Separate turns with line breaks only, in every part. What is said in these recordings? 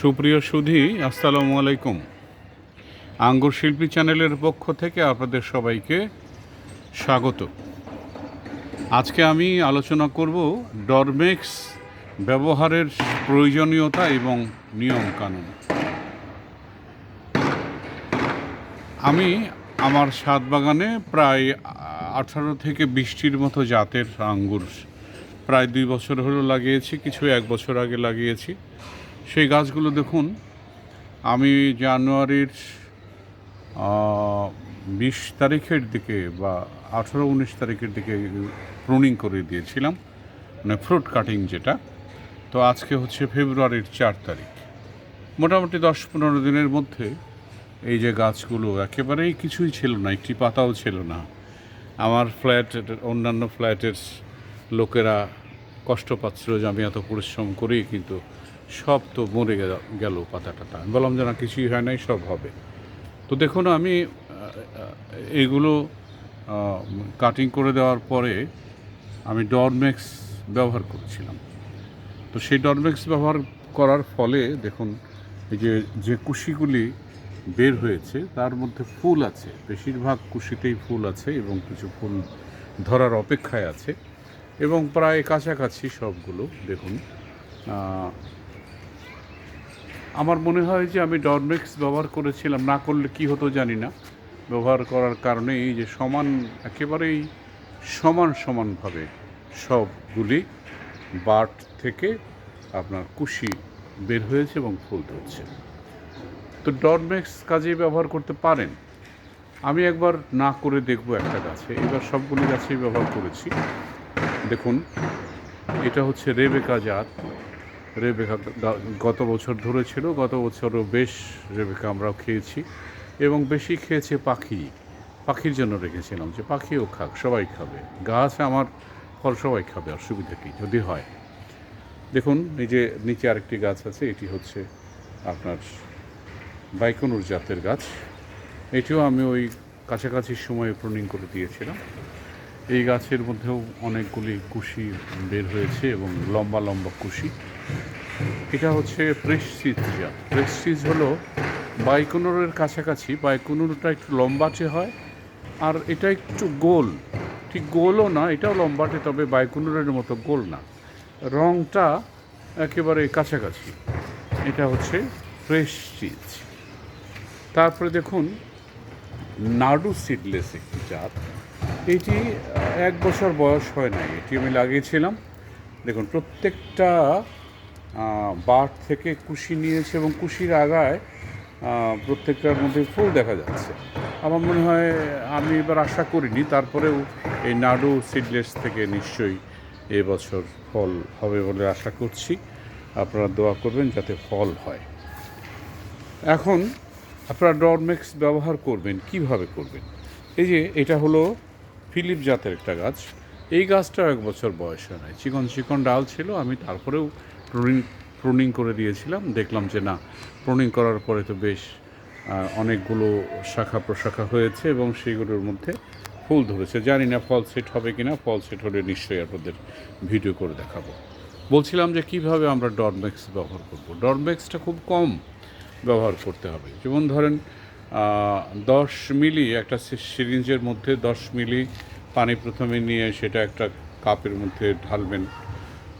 সুপ্রিয় সুধি, আসসালামু আলাইকুম। আঙ্গুর শিল্পী চ্যানেলের পক্ষ থেকে আপনাদের সবাইকে স্বাগত। আজকে আমি আলোচনা করব ডরমেক্স ব্যবহারের প্রয়োজনীয়তা এবং নিয়ম কানুন আমি আমার ছাদ বাগানে প্রায় আঠারো থেকে বিশটির মতো জাতের আঙ্গুর প্রায় দুই বছর হলো লাগিয়েছি, কিছু এক বছর আগে লাগিয়েছি। সেই গাছগুলো দেখুন। আমি জানুয়ারির বিশ তারিখের দিকে বা আঠেরো উনিশ তারিখের দিকে প্রুনিং করে দিয়েছিলাম মানে ফ্রুট কাটিং যেটা। তো আজকে হচ্ছে ফেব্রুয়ারির চার তারিখ। মোটামুটি দশ পনেরো দিনের মধ্যে এই যে গাছগুলো একেবারেই কিছুই ছিল না, একটি পাতাও ছিল না। আমার ফ্ল্যাট, অন্যান্য ফ্ল্যাটের লোকেরা কষ্ট পাচ্ছিল যে আমি এত পরিশ্রম করি, কিন্তু সব তো মরে গেল পাতা টাতা আমি বললাম যে না, কিছুই হয় নাই, সব হবে। তো দেখুন, আমি এগুলো কাটিং করে দেওয়ার পরে আমি ডরমেক্স ব্যবহার করেছিলাম। তো সেই ডরমেক্স ব্যবহার করার ফলে দেখুন, এই যে যে কুশিগুলি বের হয়েছে, তার মধ্যে ফুল আছে। বেশিরভাগ কুশিতেই ফুল আছে এবং কিছু ফুল ধরার অপেক্ষায় আছে এবং প্রায় কাছাকাছি সবগুলো, দেখুন আমার মনে হয় যে আমি ডরমেক্স ব্যবহার করেছিলাম, না করলে কি হতো জানি না। ব্যবহার করার কারণে এই যে সমান, একেবারেই সমান সমানভাবে সবগুলি বাট থেকে আপনার কুশি বের হয়েছে এবং ফুল ধরছে। তো ডরমেক্স কাজে ব্যবহার করতে পারেন। আমি একবার না করে দেখব একটা গাছে। এবার সবগুলি গাছেই ব্যবহার করেছি। দেখুন, এটা হচ্ছে রেবেকা জাত। রেবেকা গত বছর ধরেছিল, গত বছরও বেশ রেবেকা আমরাও খেয়েছি এবং বেশি খেয়েছে পাখি। পাখির জন্য রেখেছিলাম যে পাখিও খাক, সবাই খাবে। গাছ আমার ফল সবাই খাবে, অসুবিধা কি? যদি হয়। দেখুন, এই যে নিচে আরেকটি গাছ আছে, এটি হচ্ছে আপনার বাইকনুর জাতের গাছ। এটিও আমি ওই কাছাকাছি সময়ে প্রুনিং করে দিয়েছিলাম। এই গাছের মধ্যেও অনেকগুলি কুশি বের হয়েছে এবং লম্বা লম্বা কুশি। এটা হচ্ছে প্রেস্টিজ জাত প্রেস্টিজ হলো বাইকনুরের কাছাকাছি, বাইকনুরটা একটু লম্বাটে হয়, আর এটা একটু গোল। ঠিক গোলও না, এটাও লম্বাটে, তবে বাইকুনুরের মতো গোল না। রংটা একেবারে কাছাকাছি। এটা হচ্ছে প্রেস্টিজ তারপরে দেখুন, নাডু সিডলেস একটি জাত। এটি এক বছর বয়স হয় নাই, এটি আমি লাগিয়েছিলাম। দেখুন, প্রত্যেকটা বাট থেকে কুশি নিয়েছে এবং কুশির আগায় প্রত্যেকটার মধ্যে ফুল দেখা যাচ্ছে। আমার মনে হয় আমি এবার আশা করিনি, তারপরেও এই নাডু সিডলেস থেকে নিশ্চয়ই এবছর ফল হবে বলে আশা করছি। আপনারা দোয়া করবেন যাতে ফল হয়। এখন আপনারা ডরমেক্স ব্যবহার করবেন, কীভাবে করবেন? এই যে এটা হলো ফিলিপ জাতের একটা গাছ। এই গাছটাও এক বছর বয়স হয় নাই। চিকন চিকন ডাল ছিল, আমি তারপরেও প্রুনিং প্রুনিং করে দিয়েছিলাম। দেখলাম যে না, প্রুনিং করার পরে তো বেশ অনেকগুলো শাখা প্রশাখা হয়েছে এবং সেইগুলোর মধ্যে ফুল ধরেছে। জানি না ফল সেট হবে কি না ফল সেট হলে নিশ্চয়ই আপনাদের ভিডিও করে দেখাবো। বলছিলাম যে কীভাবে আমরা ডরমেক্স ব্যবহার করব। ডরমেক্সটা খুব কম ব্যবহার করতে হবে। যেমন ধরেন দশ মিলি একটা সিরিঞ্জের মধ্যে দশ মিলি পানি প্রথমে নিয়ে সেটা একটা কাপের মধ্যে ঢালবেন।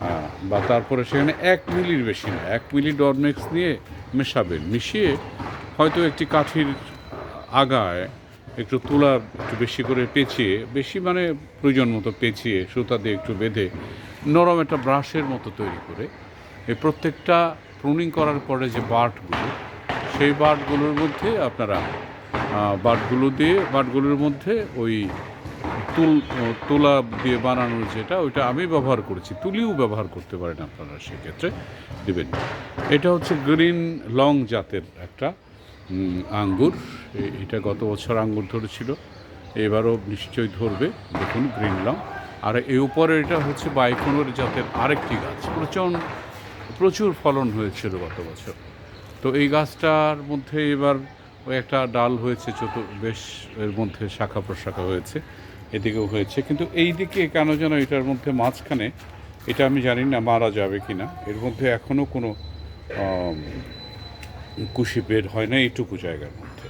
আহ, বা তারপরে সেখানে এক মিলির বেশি না এক মিলি ডরমেক্স নিয়ে মেশাবেন। মিশিয়ে হয়তো একটি কাঠির আগায় একটু তুলা একটু বেশি করে পেঁচিয়ে বেশি মানে প্রয়োজন মতো পেঁচিয়ে সুতা দিয়ে একটু বেঁধে নরম একটা ব্রাশের মতো তৈরি করে এই প্রত্যেকটা প্রুনিং করার পরে যে বাটগুলো সেই বাটগুলোর মধ্যে আপনারা বাটগুলো দিয়ে বাটগুলোর মধ্যে ওই তুল, তুলা দিয়ে বানানো যেটা, ওইটা আমি ব্যবহার করেছি। তুলিও ব্যবহার করতে পারেন আপনারা সেক্ষেত্রে। দেবেন। এটা হচ্ছে গ্রিন লং জাতের একটা আঙ্গুর। এটা গত বছর আঙ্গুর ধরেছিল। এবারও নিশ্চয়ই ধরবে। দেখুন, গ্রিন লং। আর এই উপরে এটা হচ্ছে বাইকনের জাতের আরেকটি গাছ। প্রচণ্ড, প্রচুর ফলন হয়েছিল গত বছর। তো এই গাছটার মধ্যে এবার ওই একটা ডাল হয়েছে, চতুর, বেশ এর মধ্যে শাখা প্রশাখা হয়েছে। এদিকেও হয়েছে। কিন্তু এই দিকে কেন যেন এটার মধ্যে মাঝখানে, এটা আমি জানি না মারা যাবে কি না এর মধ্যে এখনও কোনো কুশি বের হয় না এইটুকু জায়গার মধ্যে।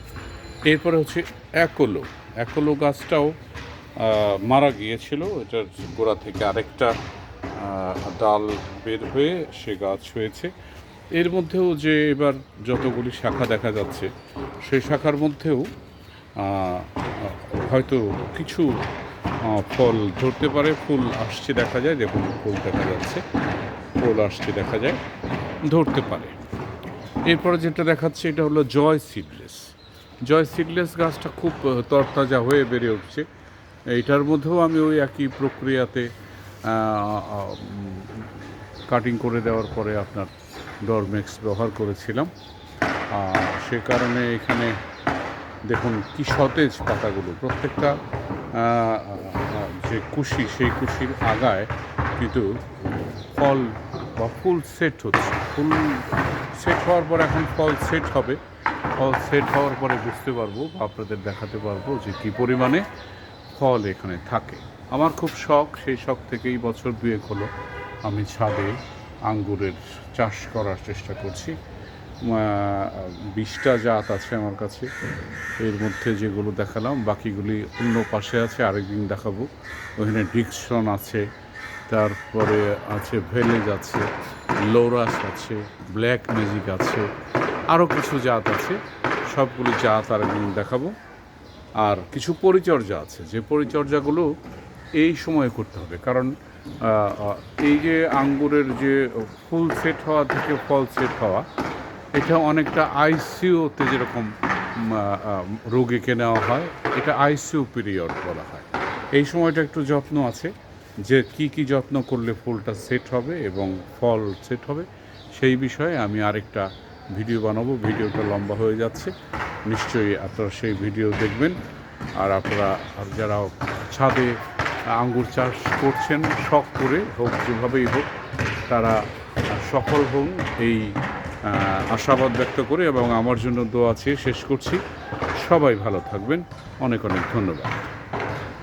এরপরে হচ্ছে একলো একলো গাছটাও মারা গিয়েছিল, এটার গোড়া থেকে আরেকটা ডাল বের হয়ে সে গাছ হয়েছে। এর মধ্যেও যে এবার যতগুলি শাখা দেখা যাচ্ছে সেই শাখার মধ্যেও হয়তো কিছু ফল ধরতে পারে, ফুল আসছে দেখা যায়, দেখুন ফুল দেখা যাচ্ছে, ফুল আসছে দেখা যায়, ধরতে পারে। এরপরে যেটা দেখাচ্ছে এটা হলো জয় সিডলেস। জয় সিডলেস গাছটা খুব তরতাজা হয়ে বেড়ে উঠছে। এটার মধ্যেও আমি ওই একই প্রক্রিয়াতে কাটিং করে দেওয়ার পরে আপনার ডরমেক্স ব্যবহার করেছিলাম। সে কারণে এখানে দেখুন, কি সতেজ পাতাগুলো প্রত্যেকটা যে কুশি, সেই কুশির আগায় কিন্তু ফল বা ফুল সেট হচ্ছে। ফুল সেট হওয়ার পর এখন ফল সেট হবে। ফল সেট হওয়ার পরে বুঝতে পারব বা আপনাদের দেখাতে পারব যে কী পরিমাণে ফল এখানে থাকে। আমার খুব শখ, সেই শখ থেকেই বছর দুয়েক হলো আমি ছাদে আঙ্গুরের চাষ করার চেষ্টা করছি। বিশটা জাত আছে আমার কাছে। এর মধ্যে যেগুলো দেখালাম, বাকিগুলি অন্য পাশে আছে, আরেকদিন দেখাবো। ওখানে ডিকশন আছে, তারপরে আছে ভেলেজ আছে, লোরাস আছে, ব্ল্যাক ম্যাজিক আছে আরও কিছু জাত আছে। সবগুলি জাত আরেকদিন দেখাবো। আর কিছু পরিচর্যা আছে, যে পরিচর্যাগুলো এই সময়ে করতে হবে। কারণ এই যে আঙ্গুরের যে ফুল সেট হওয়া থেকে ফল সেট হওয়া এটা অনেকটা আইসিইউতে যেরকম রোগীকে নেওয়া হয়, এটা আইসিইউ পিরিয়ড বলা হয়। এই সময়টা একটু যত্ন আছে, যে কি কি যত্ন করলে ফুলটা সেট হবে এবং ফল সেট হবে, সেই বিষয়ে আমি আরেকটা ভিডিও বানাবো। ভিডিওটা লম্বা হয়ে যাচ্ছে, নিশ্চয়ই আপনারা সেই ভিডিও দেখবেন। আর আপনারা যারা ছাদে আঙ্গুর চাষ করছেন, শখ করে হোক, যেভাবেই হোক, তারা সফল হন এই আশাবাদ ব্যক্ত করে এবং আমার জন্য দোয়া আছে শেষ করছি। সবাই ভালো থাকবেন। অনেক অনেক ধন্যবাদ।